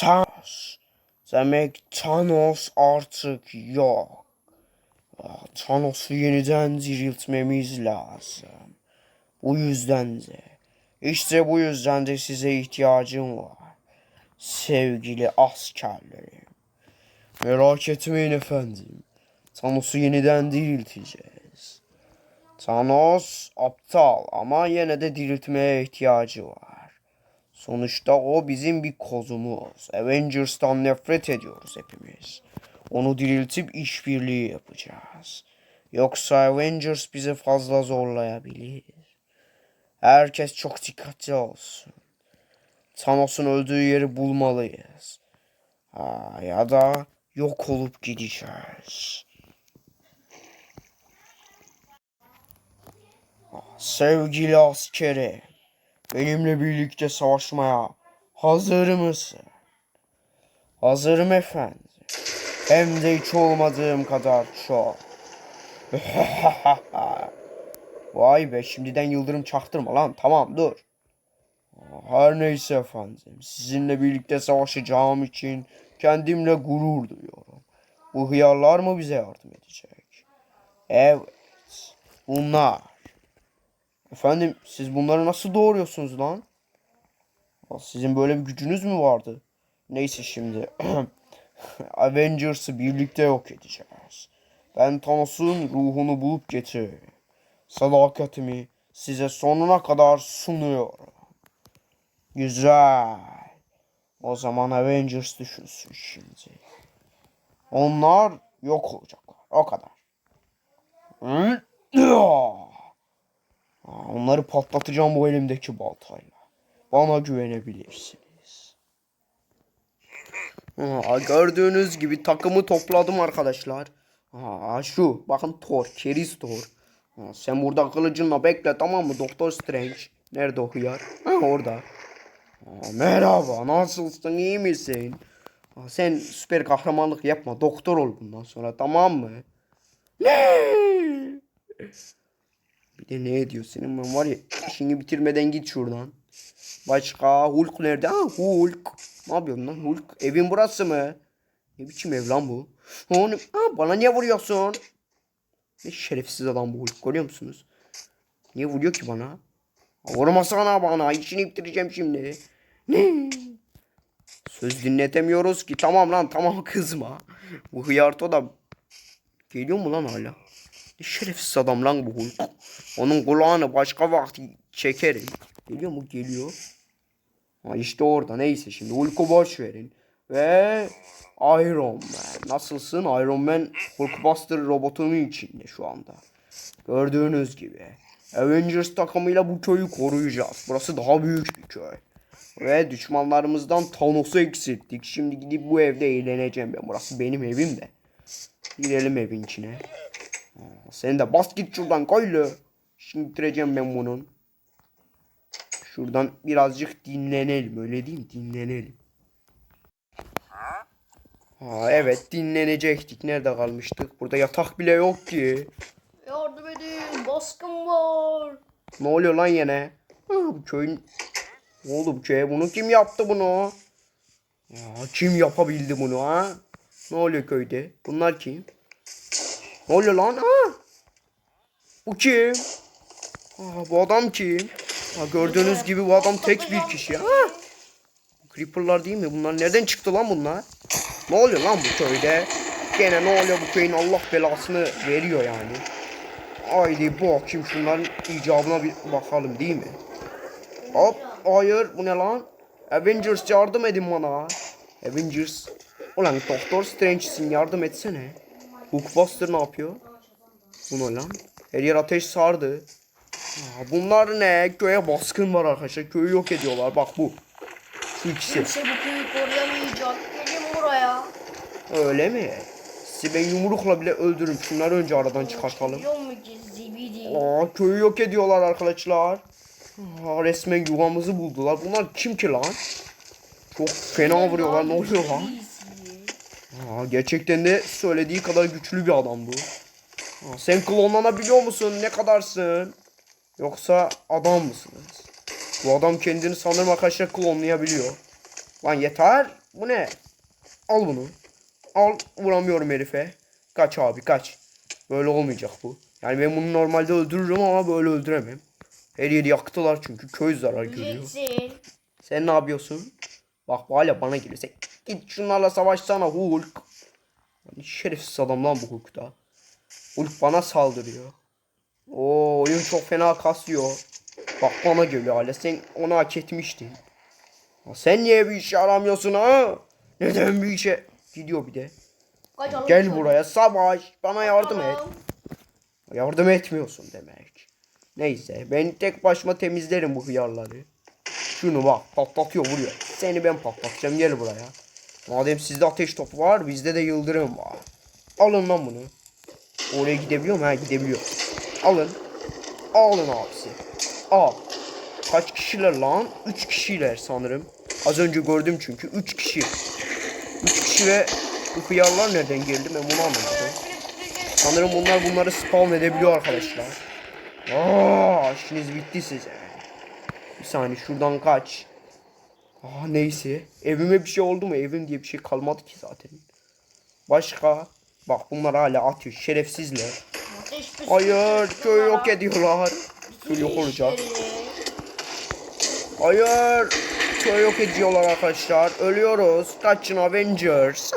Thanos. Demek Thanos artık yok. Ah, Thanos'u yeniden diriltmemiz lazım. Bu yüzden de, işte bu yüzden de size ihtiyacım var. Sevgili askerlerim. Merak etmeyin efendim. Thanos'u yeniden dirilteceğiz. Thanos aptal ama yine de diriltmeye ihtiyacı var. Sonuçta o bizim bir kozumuz. Avengers'tan nefret ediyoruz hepimiz. Onu diriltip işbirliği yapacağız. Yoksa Avengers bizi fazla zorlayabilir. Herkes çok dikkatli olsun. Thanos'un öldüğü yeri bulmalıyız. Ha, ya da yok olup gideceğiz. Sevgili askeri, benimle birlikte savaşmaya hazır mısın? Hazırım efendim. Hem de hiç olmadığım kadar çok. Vay be şimdiden yıldırım çaktırma lan tamam dur. Her neyse efendim sizinle birlikte savaşacağım için kendimle gurur duyuyorum. Bu hıyarlar mı bize yardım edecek? Evet bunlar. Efendim siz bunları nasıl doğuruyorsunuz lan? Sizin böyle bir gücünüz mü vardı? Neyse şimdi. Avengers'ı birlikte yok edeceğiz. Ben Thanos'un ruhunu bulup getir. Sadakatimi size sonuna kadar sunuyorum. Güzel. O zaman Avengers düşünsün şimdi. Onlar yok olacaklar. O kadar. Onları patlatacağım bu elimdeki baltayla. Bana güvenebilirsiniz. Aa, gördüğünüz gibi takımı topladım arkadaşlar. Aa, şu bakın Thor, keriz Thor. Aa, sen burada kılıcınla bekle tamam mı Doktor Strange? Nerede o hıyar? Ha, orada. Aa, merhaba nasılsın iyi misin? Aa, sen süper kahramanlık yapma doktor ol bundan sonra tamam mı? Ne? De ne diyor senin ben var ya işini bitirmeden git şuradan. Başka Hulk nerede? Ha Hulk. Ne yapıyorsun lan Hulk? Evin burası mı? Ne biçim ev lan bu? Onu, ha, bana niye vuruyorsun? Ne şerefsiz adam bu Hulk görüyor musunuz? Niye vuruyor ki bana? Vurmasana bana işini bitireceğim şimdi. Ne? Söz dinletemiyoruz ki. Tamam lan tamam kızma. Bu hıyarto da geliyor mu lan hala? Şerefsiz adam lan bu Hulk. Onun kulağını başka vakti çekerim. Geliyor mu? Geliyor. Ha işte orada neyse şimdi Hulk'u boş verin. Ve Iron Man. Nasılsın? Iron Man Hulkbuster robotunun içinde şu anda. Gördüğünüz gibi. Avengers takımıyla bu köyü koruyacağız. Burası daha büyük bir köy. Ve düşmanlarımızdan Thanos'u eksilttik. Şimdi gidip bu evde eğleneceğim ben. Burası benim evim de. Girelim evin içine. Sen de bas git şuradan koylu. Şimdi bitireceğim ben bunun. Şuradan birazcık dinlenelim öyle değil mi? Dinlenelim. Ha evet dinlenecektik. Nerede kalmıştık? Burada yatak bile yok ki. Yardım edin baskın var. Ne oluyor lan yine? Ha, bu köyün... Ne oldu bu köye? Bunu kim yaptı bunu? Ya, kim yapabildi bunu ha? Ne oluyor köyde? Bunlar kim? Ne oluyor lan? Ha? Bu kim? Aa, bu adam kim? Ha, gördüğünüz gibi bu adam tek bir kişi. Ha? Creeper'lar değil mi? Bunlar nereden çıktı lan bunlar? Ne oluyor lan bu köyde? Gene ne oluyor bu köyün Allah belasını veriyor yani. Haydi bakayım şunların icabına bir bakalım değil mi? Hop hayır bu ne lan? Avengers yardım edin bana. Avengers. Ulan Doktor Strange'sin yardım etsene. Hulkbuster ne yapıyor? Bu ne lan? Her yer ateş sardı. Aa, bunlar ne? Köye baskın var arkadaşlar. Köyü yok ediyorlar. Bak bu. Şu ikisi. Kimse bu köyü koruyamayacak. Gelin buraya. Öyle mi? Sizi ben yumrukla bile öldürürüm. Şunları önce aradan çıkartalım. Aa köyü yok ediyorlar arkadaşlar. Aa, resmen yuvamızı buldular. Bunlar kim ki lan? Çok fena vuruyorlar. Ne oluyor lan? Aa, gerçekten de söylediği kadar güçlü bir adam bu. Aa, sen klonlanabiliyor musun? Ne kadarsın? Yoksa adam mısınız? Bu adam kendini sanırım arkadaşlar klonlayabiliyor. Lan yeter. Bu ne? Al bunu. Al vuramıyorum herife. Kaç abi kaç. Böyle olmayacak bu. Yani ben bunu normalde öldürürüm ama böyle öldüremem. Her yeri yaktılar çünkü köy zarar görüyor. Sen ne yapıyorsun? Bak bu hala bana geliyor. Sen git şunlarla savaşsana Hulk. Yani şerefsiz adam lan bu Hulk da. Hulk bana saldırıyor. Oo oyun çok fena kasıyor. Bak bana geliyor hala. Sen onu hak etmiştin. Ya sen niye bir işe aramıyorsun ha? Neden bir işe? Gidiyor bir de. Kaçalım Gel şöyle. buraya savaş. Bana yardım et. Tamam. Yardım etmiyorsun demek. Neyse ben tek başıma temizlerim bu hıyarları. Şunu bak patlatıyor vuruyor. Seni ben patlatacağım gel buraya. Madem sizde ateş topu var bizde de yıldırım var. Alın lan bunu. Oraya gidebiliyor mu? Ha gidebiliyor. Alın. Alın abisi. Al. Kaç kişiler lan? 3 kişiler sanırım. Az önce gördüm çünkü 3 kişi. 3 kişi ve bu hıyarlar nereden geldi ben bunu anlamadım. Sanırım bunlar bunları spawn edebiliyor arkadaşlar. Aa, işiniz bitti size. Bir saniye şuradan kaç. Aa, neyse. Evime bir şey oldu mu? Evim diye bir şey kalmadı ki zaten. Başka. Bak bunlar hala atıyor. Şerefsizler. Püskürtüyor Hayır köy yok ediyorlar. Köy yok olacak. işlerini. Hayır. Köy yok ediyorlar arkadaşlar. Ölüyoruz. Kaçın Avengers.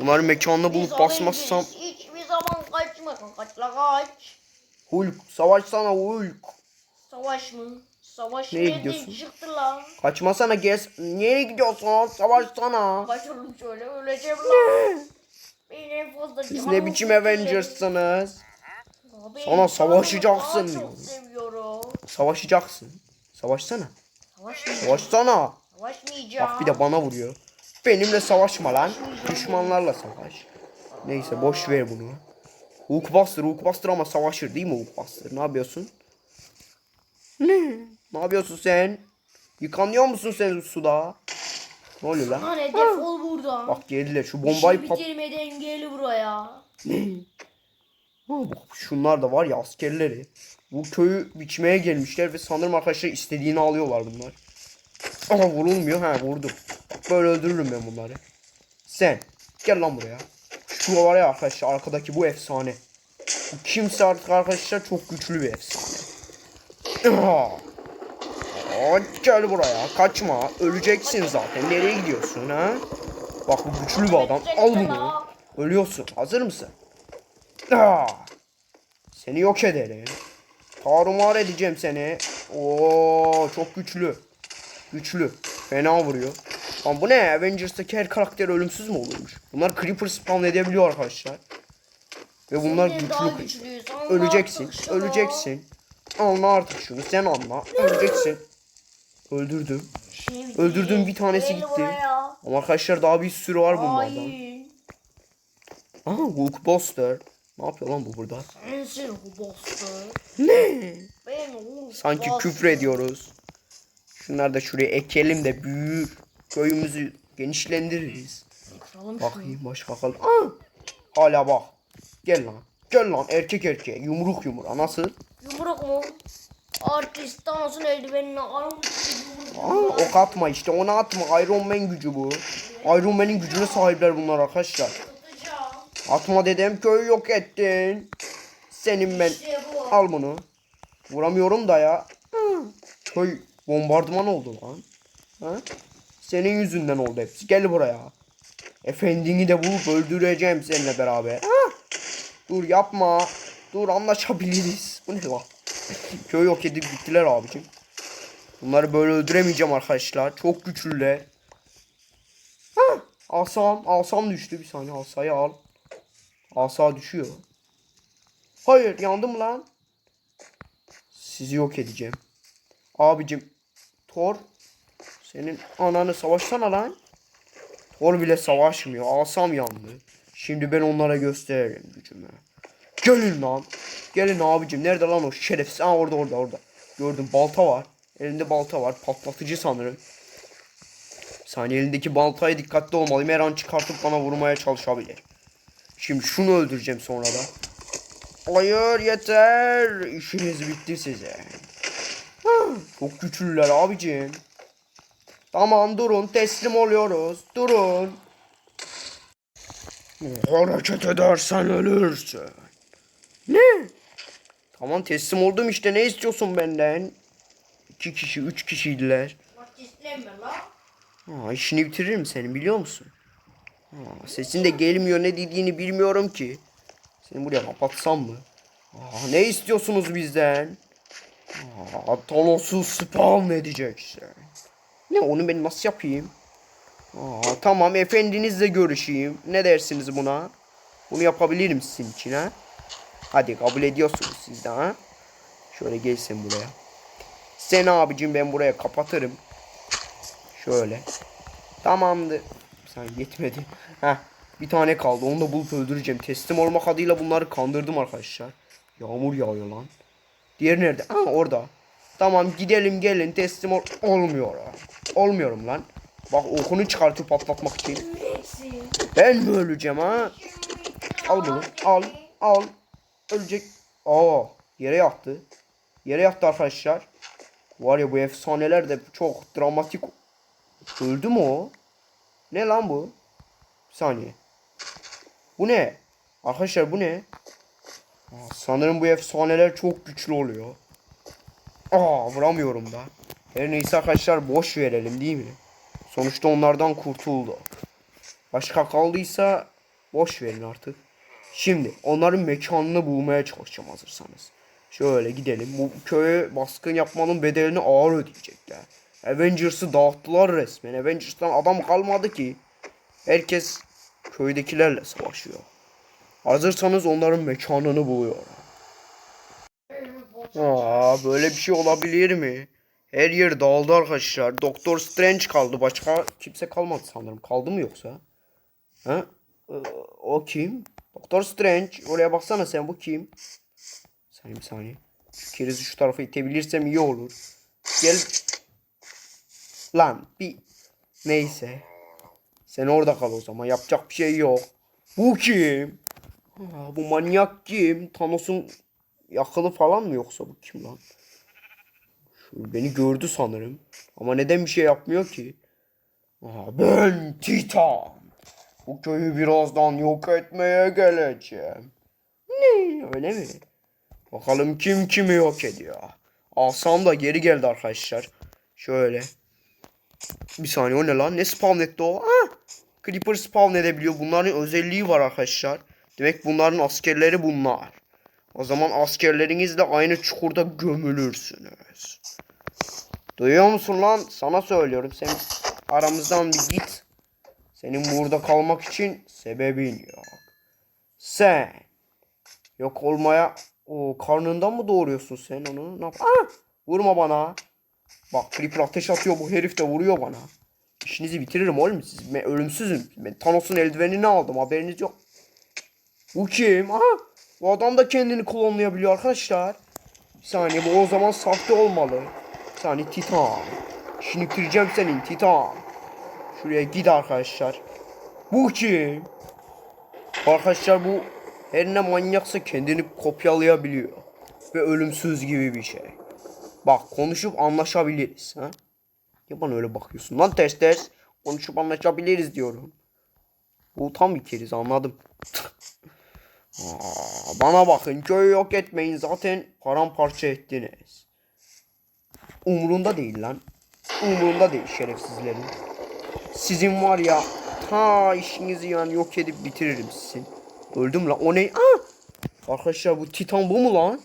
Bunların mekanını Biz bulup basmazsam. Avengers Hiçbir zaman kaçma. Kaç la kaç. Hulk. Savaşsana Hulk. Savaş mı? Savaş Nereye gidiyorsun? çıktı lan? Kaçmasana gez. Nereye gidiyorsun? Savaşsana. Kaçalım şöyle öleceğim lan. Benim en fazla Siz canım ne biçim. Avengers'sınız? Abi, Sana savaşacaksın daha çok seviyorum. Savaşacaksın. Savaşsana. Savaşmayacağım. Savaşsana. Savaşmayacağım. Bak bir de bana vuruyor. Benimle savaşma lan. Düşmanlarla savaş. Neyse boş ver bunu. Hulkbuster, Hulkbuster ama savaşır değil mi Hulkbuster? Ne yapıyorsun? Ne? Ne yapıyorsun sen? Yıkanıyor musun sen suda? Ne oluyor lan? Lan defol buradan. Bak geldiler şu İşi bombayı pat... bitirmeden gel buraya. Ha, bak şunlar da var ya askerleri. Bu köyü biçmeye gelmişler ve sanırım arkadaşlar istediğini alıyorlar bunlar. Ama vurulmuyor. Ha vurdum. Böyle öldürürüm ben bunları. Sen gel lan buraya. Şu var ya arkadaşlar arkadaki bu efsane. Bu kimse artık arkadaşlar çok güçlü bir efsane. Gel buraya kaçma öleceksin zaten nereye gidiyorsun ha? Bak bu güçlü bir adam al bunu. Ölüyorsun hazır mısın? Aa, seni yok ederim. Tarumar edeceğim seni. Oo çok güçlü. Güçlü. Fena vuruyor. Lan bu ne? Avengers'taki her karakter ölümsüz mü olurmuş? Bunlar Creeper spawn edebiliyor arkadaşlar. Ve bunlar Senden güçlü. Anla Öleceksin. Öleceksin. Anla artık şunu. Sen anla. Öleceksin. Öldürdüm. İşini bitir. Öldürdüm, bir tanesi Gel gitti. buraya. Ama arkadaşlar daha bir sürü var bunlardan. Hain. Aha Hulkbuster. Ne yapıyor lan bu burada? Sensin Hulkbuster. Ne? Ben Hulkbuster. Sanki küfür ediyoruz. Şunları da şuraya ekelim de büyür. Köyümüzü genişlendiririz. Kıralım şunu. Bakayım başka bakalım. Aa! Hala bak. Gel lan. Gel lan erkek erkeğe. Yumruk yumruğa. Nasıl? Yumruk mu? Artist dansın eldivenine armut Aa, ok atma işte. Onu atma. Iron Man gücü bu. Iron Man'in gücüne sahipler bunlar arkadaşlar. Atma dedem köyü yok ettin. Senin ben. Al bunu. Vuramıyorum da ya. Köy bombardıman oldu lan. Ha? Senin yüzünden oldu hepsi. Gel buraya. Efendini de bulup öldüreceğim seninle beraber. Ha? Dur yapma. Dur anlaşabiliriz. Bu ne lan? Köy yok edip gittiler abicim. Bunları böyle öldüremeyeceğim arkadaşlar. Çok güçlüler. Ha? Asam. Asam düştü. Bir saniye asayı al. Asa düşüyor. Hayır yandım lan. Sizi yok edeceğim. Abicim Thor senin ananı savaşsana lan. Thor bile savaşmıyor. Asam yandı. Şimdi ben onlara gösteririm gücümü. Gelin lan. Gelin abicim. Nerede lan o şerefsiz? Aa orada orada orada. Gördüm balta var. Elinde balta var. Patlatıcı sanırım. Bir saniye elindeki baltaya dikkatli olmalıyım. Her an çıkartıp bana vurmaya çalışabilir. Şimdi şunu öldüreceğim sonra da. Hayır yeter. İşiniz bitti size. Çok güçlüler abicim. Tamam durun teslim oluyoruz. Durun. Hareket edersen ölürsün. Ne? Tamam teslim oldum işte ne istiyorsun benden? İki kişi, üç kişiydiler. Ha, işini bitiririm senin biliyor musun? Ha, sesin de gelmiyor ne dediğini bilmiyorum ki. Seni buraya kapatsam mı? Aa, ne istiyorsunuz bizden? Aa, Thanos'u spawn edeceksin. Ne onu ben nasıl yapayım? Aa, tamam efendinizle görüşeyim. Ne dersiniz buna? Bunu yapabilirim sizin için ha? Hadi kabul ediyorsunuz siz de ha? Şöyle gelsin buraya. Sen abicim ben buraya kapatırım. Şöyle. Tamamdır. Sen yetmedi. Heh. Bir tane kaldı. Onu da bulup öldüreceğim. Teslim olmak adıyla bunları kandırdım arkadaşlar. Yağmur yağıyor lan. Diğeri nerede? Ha orada. Tamam gidelim gelin teslim ol olmuyor. ha. Olmuyorum lan. Bak okunu çıkartıp patlatmak için. Ben mi öleceğim ha? Al bunu. Al. Al. Ölecek. Aa, yere yattı. Yere yattı arkadaşlar. Var ya bu efsaneler de çok dramatik. Öldü mü o? Ne lan bu? Bir saniye. Bu ne? Arkadaşlar bu ne? Aa, sanırım bu efsaneler çok güçlü oluyor. Aa vuramıyorum da. Her neyse arkadaşlar boş verelim değil mi? Sonuçta onlardan kurtuldu. Başka kaldıysa boş verin artık. Şimdi onların mekanını bulmaya çalışacağım hazırsanız. Şöyle gidelim. Bu köye baskın yapmanın bedelini ağır ödeyecekler. Avengers'ı dağıttılar resmen. Avengers'tan adam kalmadı ki. Herkes köydekilerle savaşıyor. Hazırsanız onların mekanını buluyorum. Aa, böyle bir şey olabilir mi? Her yer dağıldı arkadaşlar. Doktor Strange kaldı. Başka kimse kalmadı sanırım. Kaldı mı yoksa? Ha? Ee, o kim? Doktor Strange. Oraya baksana sen bu kim? Saniye bir saniye. Kerizi şu tarafa itebilirsem iyi olur. Gel. Lan bir. Neyse. Sen orada kal o zaman. Yapacak bir şey yok. Bu kim? Aa, bu manyak kim? Thanos'un yakılı falan mı yoksa bu kim lan? Şu beni gördü sanırım. Ama neden bir şey yapmıyor ki? Aa, ben Titan. Bu köyü birazdan yok etmeye geleceğim. Ne öyle mi? Bakalım kim kimi yok ediyor. Asam da geri geldi arkadaşlar. Şöyle. Bir saniye o ne lan? Ne spawn etti o? Ah! Creeper spawn edebiliyor. Bunların özelliği var arkadaşlar. Demek bunların askerleri bunlar. O zaman askerlerinizle aynı çukurda gömülürsünüz. Duyuyor musun lan? Sana söylüyorum. Sen aramızdan bir git. Senin burada kalmak için sebebin yok. Sen yok olmaya o karnından mı doğuruyorsun sen onu? Ne yap? Ah! Vurma bana. Bak Creeper ateş atıyor bu herif de vuruyor bana. İşinizi bitiririm oğlum siz. Ben ölümsüzüm. Ben Thanos'un eldivenini aldım haberiniz yok. Bu kim? Aha! Bu adam da kendini klonlayabiliyor arkadaşlar. Bir saniye bu o zaman sahte olmalı. Bir saniye Titan. İşini bitireceğim senin Titan. Şuraya git arkadaşlar. Bu kim? Arkadaşlar bu her ne manyaksa kendini kopyalayabiliyor. Ve ölümsüz gibi bir şey. Bak konuşup anlaşabiliriz. Ha? Ya bana öyle bakıyorsun lan ters ters. Konuşup anlaşabiliriz diyorum. Bu tam bir keriz anladım. Aa, bana bakın köyü yok etmeyin zaten paramparça ettiniz. Umurunda değil lan. Umurunda değil şerefsizlerin. Sizin var ya ta işinizi yani yok edip bitiririm sizin. Öldüm lan o ne? Aa! Arkadaşlar bu Titan bu mu lan?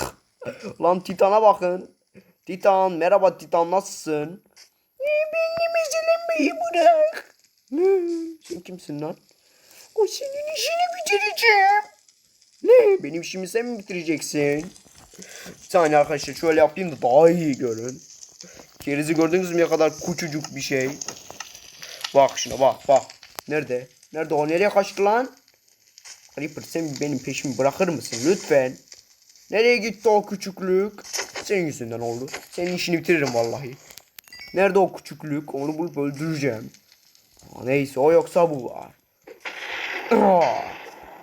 lan Titan'a bakın. Titan merhaba Titan nasılsın? Beni mezelenmeyi bırak. Sen kimsin lan? O senin işini bitireceğim. Ne? Benim işimi sen mi bitireceksin? Bir saniye arkadaşlar şöyle yapayım da daha iyi görün. Kerizi gördünüz mü ne kadar küçücük bir şey. Bak şuna bak bak. Nerede? Nerede o nereye kaçtı lan? Creeper sen benim peşimi bırakır mısın lütfen? Nereye gitti o küçüklük? Senin yüzünden oldu. Senin işini bitiririm vallahi. Nerede o küçüklük? Onu bulup öldüreceğim. Aa, neyse o yoksa bu var.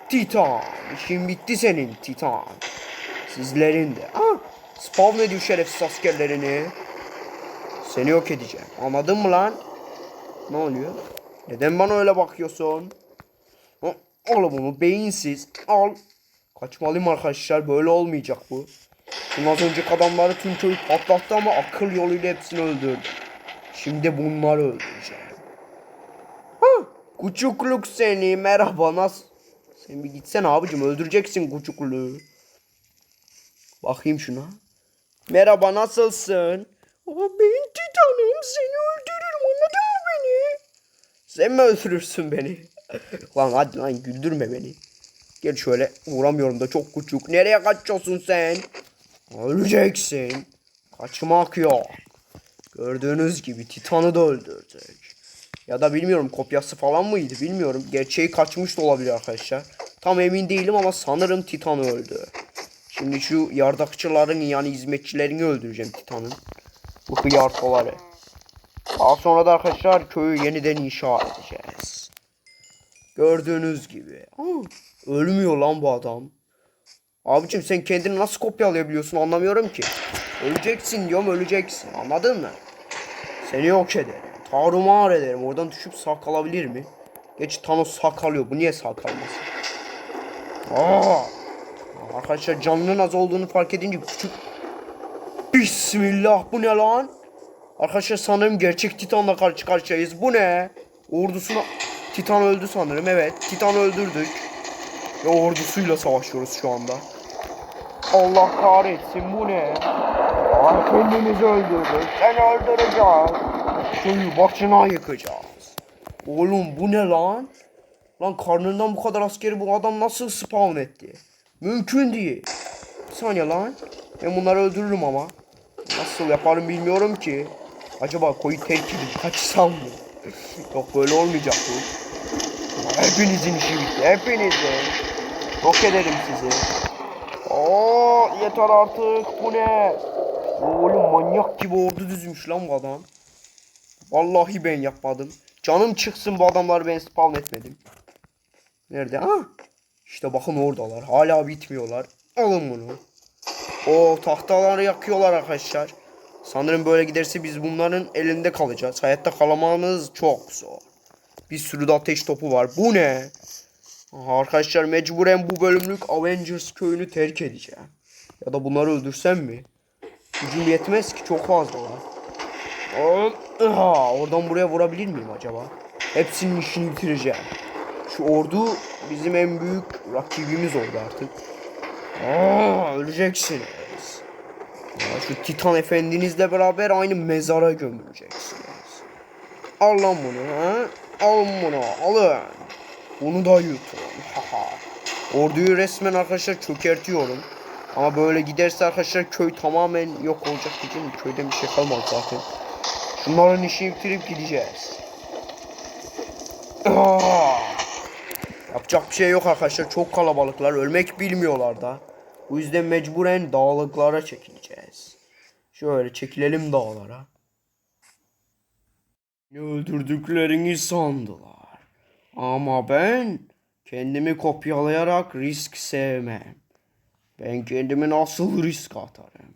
Titan. işin bitti senin Titan. Sizlerin de. Aa, spawn ediyor şerefsiz askerlerini. Seni yok edeceğim. Anladın mı lan? Ne oluyor? Neden bana öyle bakıyorsun? Al bunu beyinsiz. Al. Kaçmalıyım arkadaşlar. Böyle olmayacak bu. Az önceki adamları tüm köyü patlattı ama akıl yoluyla hepsini öldürdü. Şimdi bunları öldüreceğim. Ha, küçüklük seni merhaba nasıl? Sen bir gitsene abicim öldüreceksin küçüklüğü. Bakayım şuna. Merhaba nasılsın? Aa, ben Titan'ım seni öldürürüm anladın mı beni? Sen mi öldürürsün beni? Lan hadi lan güldürme beni. Gel şöyle vuramıyorum da çok küçük. Nereye kaçıyorsun sen? Öleceksin. Kaçmak yok. Gördüğünüz gibi Titan'ı da öldürdük. Ya da bilmiyorum kopyası falan mıydı bilmiyorum. Gerçeği kaçmış da olabilir arkadaşlar. Tam emin değilim ama sanırım Titan öldü. Şimdi şu yardakçıların yani hizmetçilerini öldüreceğim Titan'ın. Bu hıyartoları. Daha sonra da arkadaşlar köyü yeniden inşa edeceğiz. Gördüğünüz gibi. Aa, ölmüyor lan bu adam. Abicim sen kendini nasıl kopyalayabiliyorsun anlamıyorum ki. Öleceksin diyorum öleceksin anladın mı? Seni yok ederim. Tarumar ederim. Oradan düşüp sağ kalabilir mi? Geç Thanos sağ kalıyor. Bu niye sağ kalmasın? Aa! Arkadaşlar canının az olduğunu fark edince küçük... Bismillah bu ne lan? Arkadaşlar sanırım gerçek Titan'la karşı karşıyayız. Bu ne? Ordusuna... Titan öldü sanırım evet. Titan öldürdük. Ve ordusuyla savaşıyoruz şu anda. Allah kahretsin bu ne? Aa, kendimizi öldürdük. Seni öldüreceğiz. Köyü başına yıkacağız. Oğlum bu ne lan? Lan karnından bu kadar askeri bu adam nasıl spawn etti? Mümkün değil. Bir saniye lan. Ben bunları öldürürüm ama. Nasıl yaparım bilmiyorum ki. Acaba koyu terk edip kaçsam mı? Yok böyle olmayacak bu. Hepinizin işi bitti. Hepinizin. Yok ederim sizi. Oo yeter artık. Bu ne? Oğlum manyak gibi ordu düzmüş lan bu adam. Vallahi ben yapmadım. Canım çıksın bu adamları ben spawn etmedim. Nerede? Ha? İşte bakın oradalar. Hala bitmiyorlar. Alın bunu. O tahtaları yakıyorlar arkadaşlar. Sanırım böyle giderse biz bunların elinde kalacağız. Hayatta kalamamız çok zor. Bir sürü de ateş topu var. Bu ne? Arkadaşlar mecburen bu bölümlük Avengers köyünü terk edeceğim. Ya da bunları öldürsem mi? Gücüm yetmez ki çok fazla var. Aha, oradan buraya vurabilir miyim acaba? Hepsinin işini bitireceğim. Şu ordu bizim en büyük rakibimiz oldu artık. Aa, öleceksiniz. Ya şu Titan efendinizle beraber aynı mezara gömüleceksiniz. Al lan bunu ha. Al bunu alın. Bunu da yutun. Orduyu resmen arkadaşlar çökertiyorum. Ama böyle giderse arkadaşlar köy tamamen yok olacak diyeceğim. Köyde bir şey kalmadı zaten. Şunların işini bitirip gideceğiz. Aa! Yapacak bir şey yok arkadaşlar. Çok kalabalıklar. Ölmek bilmiyorlar da. Bu yüzden mecburen dağlıklara çekileceğiz. Şöyle çekilelim dağlara. Öldürdüklerini sandılar. Ama ben kendimi kopyalayarak risk sevmem. Ben kendimi nasıl risk atarım.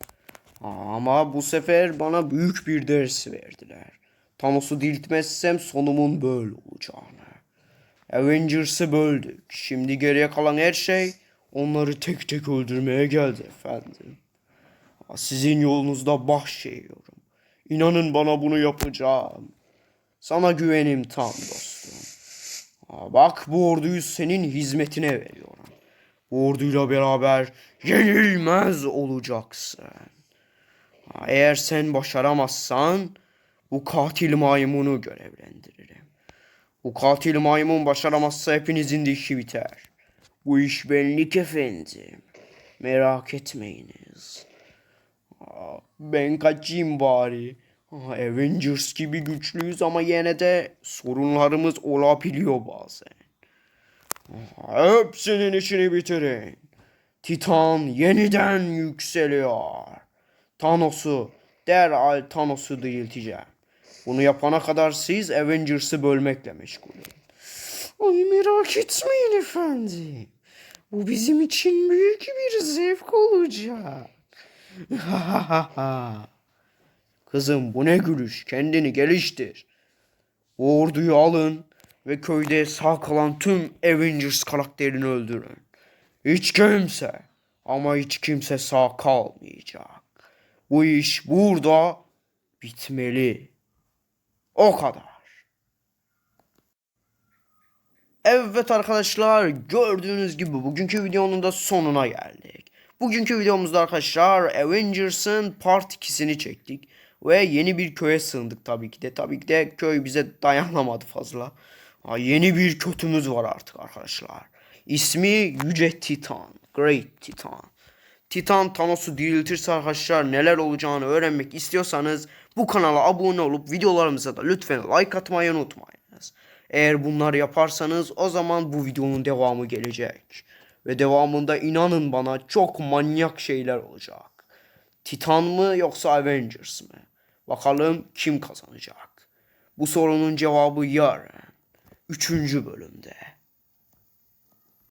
Ama bu sefer bana büyük bir ders verdiler. Thanos'u diriltmezsem sonumun böyle olacağını. Avengers'ı böldük. Şimdi geriye kalan her şey onları tek tek öldürmeye geldi efendim. Sizin yolunuzda bahşediyorum. İnanın bana bunu yapacağım. Sana güvenim tam dostum. Aa, bak bu orduyu senin hizmetine veriyorum. Bu orduyla beraber yenilmez olacaksın. Eğer sen başaramazsan bu katil maymunu görevlendiririm. Bu katil maymun başaramazsa hepinizin de işi biter. Bu iş benlik efendim. Merak etmeyiniz. Ben kaçayım bari. Avengers gibi güçlüyüz ama yine de sorunlarımız olabiliyor bazen. Hepsinin işini bitirin. Titan yeniden yükseliyor. Thanos'u derhal Thanos'u dirilteceğim. Bunu yapana kadar siz Avengers'ı bölmekle meşgul olun. Ay merak etmeyin efendim. Bu bizim için büyük bir zevk olacak. Kızım bu ne gülüş? Kendini geliştir. O orduyu alın ve köyde sağ kalan tüm Avengers karakterini öldürün. Hiç kimse ama hiç kimse sağ kalmayacak. Bu iş burada bitmeli. O kadar. Evet arkadaşlar gördüğünüz gibi bugünkü videonun da sonuna geldik. Bugünkü videomuzda arkadaşlar Avengers'ın Part 2'sini çektik. Ve yeni bir köye sığındık tabii ki de. Tabii ki de köy bize dayanamadı fazla. Ha, yeni bir kötümüz var artık arkadaşlar. İsmi Yüce Titan. Great Titan. Titan Thanos'u diriltirse arkadaşlar neler olacağını öğrenmek istiyorsanız bu kanala abone olup videolarımıza da lütfen like atmayı unutmayınız. Eğer bunları yaparsanız o zaman bu videonun devamı gelecek. Ve devamında inanın bana çok manyak şeyler olacak. Titan mı yoksa Avengers mı? Bakalım kim kazanacak? Bu sorunun cevabı yarın. Üçüncü bölümde.